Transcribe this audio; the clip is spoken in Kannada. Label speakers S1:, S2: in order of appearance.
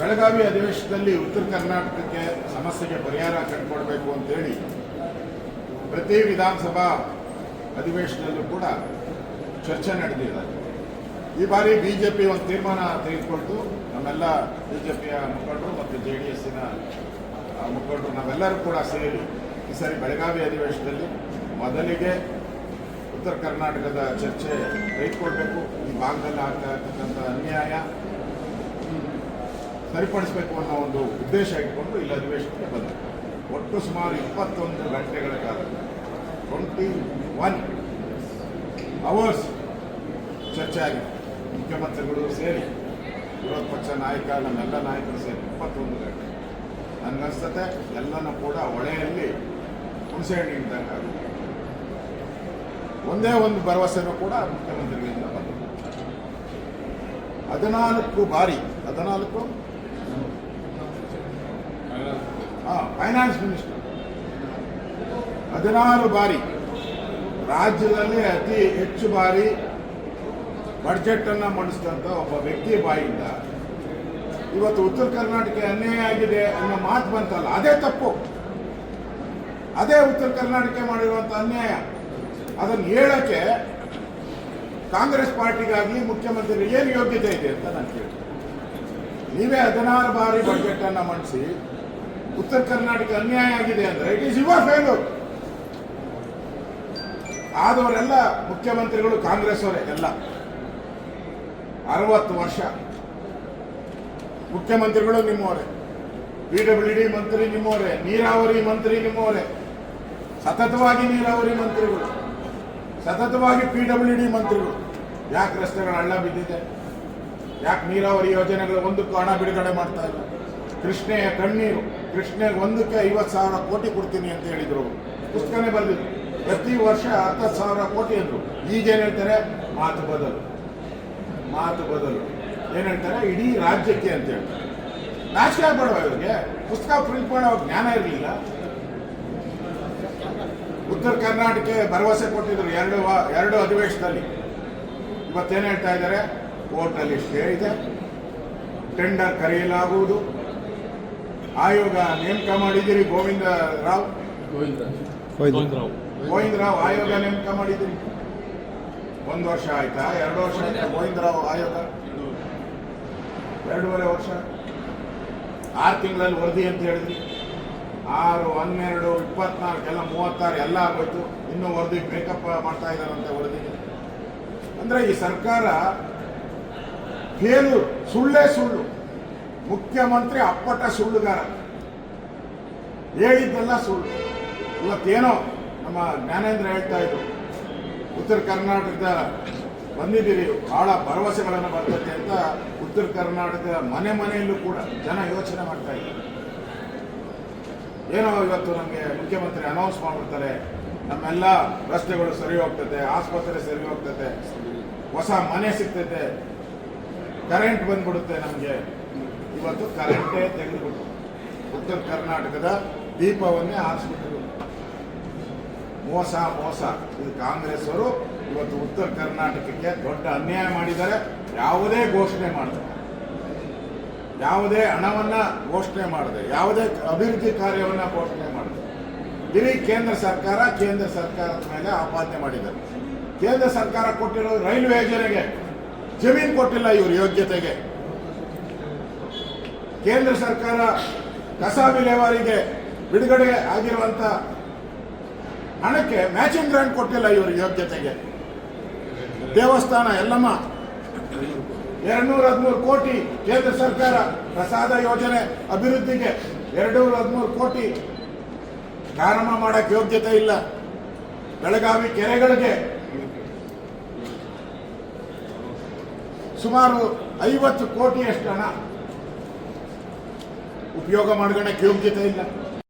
S1: ಬೆಳಗಾವಿ ಅಧಿವೇಶನದಲ್ಲಿ ಉತ್ತರ ಕರ್ನಾಟಕಕ್ಕೆ ಸಮಸ್ಯೆಗೆ ಪರಿಹಾರ ಕಂಡುಕೊಡ್ಬೇಕು ಅಂತೇಳಿ ಪ್ರತಿ ವಿಧಾನಸಭಾ ಅಧಿವೇಶನದಲ್ಲೂ ಕೂಡ ಚರ್ಚೆ ನಡೆದಿದೆ ಈ ಬಾರಿ ಬಿಜೆಪಿ ಒಂದು ತೀರ್ಮಾನ ತೆಗೆದುಕೊಳ್ತು. ನಮ್ಮೆಲ್ಲ ಬಿಜೆಪಿಯ ಮುಖಂಡರು ಮತ್ತು ಜೆ ಡಿ ಎಸ್ಸಿನ ಮುಖಂಡರು ನಾವೆಲ್ಲರೂ ಕೂಡ ಸೇರಿ ಈ ಸಾರಿ ಬೆಳಗಾವಿ ಅಧಿವೇಶನದಲ್ಲಿ ಮೊದಲಿಗೆ ಉತ್ತರ ಕರ್ನಾಟಕದ ಚರ್ಚೆ ತೆಗೆದುಕೊಳ್ಬೇಕು. ಈ ಭಾಗದಲ್ಲಿ ಆಗ್ತಾ ಇರ್ತಕ್ಕಂಥ ಅನ್ಯಾಯ ಸರಿಪಡಿಸಬೇಕು ಅನ್ನೋ ಒಂದು ಉದ್ದೇಶ ಇಟ್ಕೊಂಡು ಇಲ್ಲಿ ಅಧಿವೇಶನಕ್ಕೆ ಬಂದರು ಒಟ್ಟು ಸುಮಾರು ಇಪ್ಪತ್ತೊಂದು ಗಂಟೆಗಳ ಕಾಲ ಟ್ವೆಂಟಿ ಒನ್ ಅವರ್ಸ್ ಚರ್ಚೆ ಆಗಿದೆ ಮುಖ್ಯಮಂತ್ರಿಗಳು ಸೇರಿ, ವಿರೋಧ ಪಕ್ಷ ನಾಯಕ, ನಮ್ಮೆಲ್ಲ ನಾಯಕರು ಸೇರಿ ಇಪ್ಪತ್ತೊಂದು ಗಂಟೆ. ನನಗನ್ಸ್ತತೆ, ಎಲ್ಲನೂ ಕೂಡ ಹೊಳೆಯಲ್ಲಿ ಹುಣಸೆ ಇದ್ದಂಗೆ ಆಗಿದೆ ಒಂದೇ ಒಂದು ಭರವಸೆನೂ ಕೂಡ ಮುಖ್ಯಮಂತ್ರಿಗಳಿಂದ ಬಂದಿದೆ ಹದಿನಾಲ್ಕು ಬಾರಿ, ಹದಿನಾಲ್ಕು ಫೈನಾನ್ಸ್ ಮಿನಿಸ್ಟರ್ ಹದಿನಾರು ಬಾರಿ ರಾಜ್ಯದಲ್ಲಿ ಅತಿ ಹೆಚ್ಚು ಬಾರಿ ಬಜೆಟ್ ಅನ್ನ ಮಂಡಿಸಿದಂತ ಒಬ್ಬ ವ್ಯಕ್ತಿ ಬಾಯಿಂದ. ಇವತ್ತು ಉತ್ತರ ಕರ್ನಾಟಕ ಅನ್ಯಾಯ ಆಗಿದೆ ಅನ್ನೋ ಮಾತು ಬಂತಲ್ಲ, ಅದೇ ತಪ್ಪು. ಅದೇ ಉತ್ತರ ಕರ್ನಾಟಕ ಮಾಡಿರುವಂಥ ಅನ್ಯಾಯ. ಅದನ್ನು ಹೇಳಕ್ಕೆ ಕಾಂಗ್ರೆಸ್ ಪಾರ್ಟಿಗಾಗಲಿ ಮುಖ್ಯಮಂತ್ರಿ ಏನು ಯೋಗ್ಯತೆ ಇದೆ ಅಂತ ನಾನು ಕೇಳ್ತೀನಿ. ನೀವೇ ಹದಿನಾರು ಬಾರಿ ಬಜೆಟ್ ಅನ್ನ ಮಂಡಿಸಿ ಉತ್ತರ ಕರ್ನಾಟಕ ಅನ್ಯಾಯ ಆಗಿದೆ ಅಂದ್ರೆ ಇಟ್ ಈಸ್ ಯುವರ್ ಫೇಲ್ಯೂರ್ ಆದವರೆಲ್ಲ ಮುಖ್ಯಮಂತ್ರಿಗಳು ಕಾಂಗ್ರೆಸ್ ಅವರೇ, ಎಲ್ಲ. ಅರವತ್ತು ವರ್ಷ. ಮುಖ್ಯಮಂತ್ರಿಗಳು ನಿಮ್ಮವರೇ. ಪಿ ಡಬ್ಲ್ಯೂ ಡಿ ಮಂತ್ರಿ ನಿಮ್ಮವರೇ, ನೀರಾವರಿ ಮಂತ್ರಿ ನಿಮ್ಮವರೇ. ಸತತವಾಗಿ ನೀರಾವರಿ ಮಂತ್ರಿಗಳು. ಸತತವಾಗಿ ಪಿ ಡಬ್ಲ್ಯೂ ಡಿ ಮಂತ್ರಿಗಳು. ಯಾಕೆ ರಸ್ತೆಗಳ ಹಳ್ಳ ಬಿದ್ದಿದೆ? ಯಾಕೆ ನೀರಾವರಿ ಯೋಜನೆಗಳು ಒಂದಕ್ಕೂ ಹಣ ಬಿಡುಗಡೆ ಮಾಡ್ತಾ ಇಲ್ಲ? ಕೃಷ್ಣೆಯ ಕಣ್ಣೀರು. ಕೃಷ್ಣೆಗೆ ಒಂದಕ್ಕೆ ಐವತ್ತು ಸಾವಿರ ಕೋಟಿ ಕೊಡ್ತೀನಿ ಅಂತ ಹೇಳಿದರು ಪುಸ್ತಕನೇ ಬಂದಿದ್ರು ಪ್ರತಿ ವರ್ಷ ಹತ್ತತ್ತು ಸಾವಿರ ಕೋಟಿ ಅಂದರು. ಈಗೇನು ಹೇಳ್ತಾರೆ? ಮಾತು ಬದಲು. ಮಾತು ಬದಲು. ಏನ್ ಹೇಳ್ತಾರೆ? ಇಡೀ ರಾಜ್ಯಕ್ಕೆ ಅಂತ ಹೇಳ್ತಾರೆ. ನಾಚಿಕೆ ಆಗ್ಬೇಡವ ಇವ್ರಿಗೆ? ಪುಸ್ತಕ ಪ್ರಿಂಟ್ ಮಾಡೋ ಜ್ಞಾನ ಇರಲಿಲ್ಲ. ಉತ್ತರ ಕರ್ನಾಟಕಕ್ಕೆ ಭರವಸೆ ಕೊಟ್ಟಿದ್ರು ಎರಡು ಎರಡು ಅಧಿವೇಶನದಲ್ಲಿ. ಇವತ್ತೇನು ಹೇಳ್ತಾ ಇದ್ದಾರೆ? ಕೋರ್ಟಲ್ಲಿ ಸ್ಟೇ ಇದೆ. ಟೆಂಡರ್ ಕರೆಯಲಾಗುವುದು. ಆಯೋಗ ನೇಮಕ ಮಾಡಿದ್ದೀರಿ ಗೋವಿಂದ ರಾವ್? ಗೋವಿಂದ. ರಾವ್ ಆಯೋಗ ನೇಮಕ ಮಾಡಿದ್ದೀರಿ? ಒಂದು ವರ್ಷ ಆಯ್ತಾ? ಎರಡು ವರ್ಷ ಆಯ್ತಾ ಗೋವಿಂದ ರಾವ್ ಆಯೋಗ? ಎರಡೂವರೆ ವರ್ಷ? ಆರು ತಿಂಗಳಲ್ಲಿ ವರದಿ ಅಂತ ಹೇಳಿದ್ರಿ. ಆರು ಹನ್ನೆರಡು ಇಪ್ಪತ್ನಾಲ್ಕು ಎಲ್ಲ ಮೂವತ್ತಾರು ಎಲ್ಲ ಆಗೋಯ್ತು. ಇನ್ನೂ ವರದಿ ಬ್ರೇಕಪ್ ಮಾಡ್ತಾ ಇದ್ದಾರಂತೆ ವರದಿ ಅಂದ್ರೆ ಈ ಸರ್ಕಾರ ಫೇಲು ಸುಳ್ಳೇ ಸುಳ್ಳು. ಮುಖ್ಯಮಂತ್ರಿ ಅಪ್ಪಟ ಸುಳ್ಳುಗಾರ. ಹೇಳಿದ್ದೆಲ್ಲ ಸುಳ್ಳು. ಇವತ್ತೇನೋ ನಮ್ಮ ಜ್ಞಾನೇಂದ್ರ ಹೇಳ್ತಾ ಇದ್ರು. ಉತ್ತರ ಕರ್ನಾಟಕದ ಬಂದಿದ್ದೀರಿ, ಬಹಳ ಭರವಸೆಗಳನ್ನು ಬರ್ತದೆ ಅಂತ ಉತ್ತರ ಕರ್ನಾಟಕದ ಮನೆ ಮನೆಯಲ್ಲೂ ಕೂಡ ಜನ ಯೋಚನೆ ಮಾಡ್ತಾ ಇದ್ದಾರೆ ಏನೋ ಇವತ್ತು ನಮಗೆ ಮುಖ್ಯಮಂತ್ರಿ ಅನೌನ್ಸ್ ಮಾಡ್ಬಿಡ್ತಾರೆ, ನಮ್ಮೆಲ್ಲ ರಸ್ತೆಗಳು ಸರಿ ಹೋಗ್ತದೆ ಆಸ್ಪತ್ರೆ ಸರಿ ಹೋಗ್ತದೆ ಹೊಸ ಮನೆ ಸಿಗ್ತೈತೆ ಕರೆಂಟ್ ಬಂದ್ಬಿಡುತ್ತೆ ನಮಗೆ. ಇವತ್ತು ಕರೆಂಟೇ ತೆಗೆದುಬಿಟ್ಟು ಉತ್ತರ ಕರ್ನಾಟಕದ ದೀಪವನ್ನೇ ಆರಿಸ್ಬಿಟ್ಟಿರು ಮೋಸ ಮೋಸ. ಇದು ಕಾಂಗ್ರೆಸ್ ಅವರು ಇವತ್ತು ಉತ್ತರ ಕರ್ನಾಟಕಕ್ಕೆ ದೊಡ್ಡ ಅನ್ಯಾಯ ಮಾಡಿದ್ದಾರೆ. ಯಾವುದೇ ಘೋಷಣೆ ಮಾಡಿದೆ. ಯಾವುದೇ ಹಣವನ್ನು ಘೋಷಣೆ ಮಾಡಿದೆ. ಯಾವುದೇ ಅಭಿವೃದ್ಧಿ ಕಾರ್ಯವನ್ನ ಘೋಷಣೆ ಮಾಡಿದೆ. ಇಡೀ ಕೇಂದ್ರ ಸರ್ಕಾರ ಕೇಂದ್ರ ಸರ್ಕಾರದ ಮೇಲೆ ಆಪಾದನೆ ಮಾಡಿದ್ದಾರೆ. ಕೇಂದ್ರ ಸರ್ಕಾರ ಕೊಟ್ಟಿರೋ ರೈಲ್ವೆ ಯೋಜನೆಗೆ. ಜಮೀನು ಕೊಟ್ಟಿಲ್ಲ ಇವರು ಯೋಗ್ಯತೆಗೆ. ಕೇಂದ್ರ ಸರ್ಕಾರ ಕಸ ವಿಲೇವಾರಿಗೆ ಬಿಡುಗಡೆ ಆಗಿರುವಂತ ಹಣಕ್ಕೆ ಮ್ಯಾಚಿಂಗ್ ಗ್ರಾಂಟ್ ಕೊಟ್ಟಿಲ್ಲ ಇವರು ಯೋಗ್ಯತೆಗೆ. ದೇವಸ್ಥಾನ ಎಲ್ಲಮ್ಮ ಎರಡ್ನೂರ ಹದಿಮೂರು ಕೋಟಿ ಕೇಂದ್ರ ಸರ್ಕಾರ ಪ್ರಸಾದ ಯೋಜನೆ ಅಭಿವೃದ್ಧಿಗೆ ಎರಡ್ನೂರ ಹದಿಮೂರು ಕೋಟಿ ಪ್ರಾರಂಭ ಮಾಡಕ್ಕೆ ಯೋಗ್ಯತೆ ಇಲ್ಲ. ಬೆಳಗಾವಿ ಕೆರೆಗಳಿಗೆ ಸುಮಾರು ಐವತ್ತು ಕೋಟಿಯಷ್ಟು ಹಣ ಉಪಯೋಗ ಮಾಡ್ಕೊಳ್ಳೋಕೆ ಯೋಗ್ಯತೆ ಇಲ್ಲ.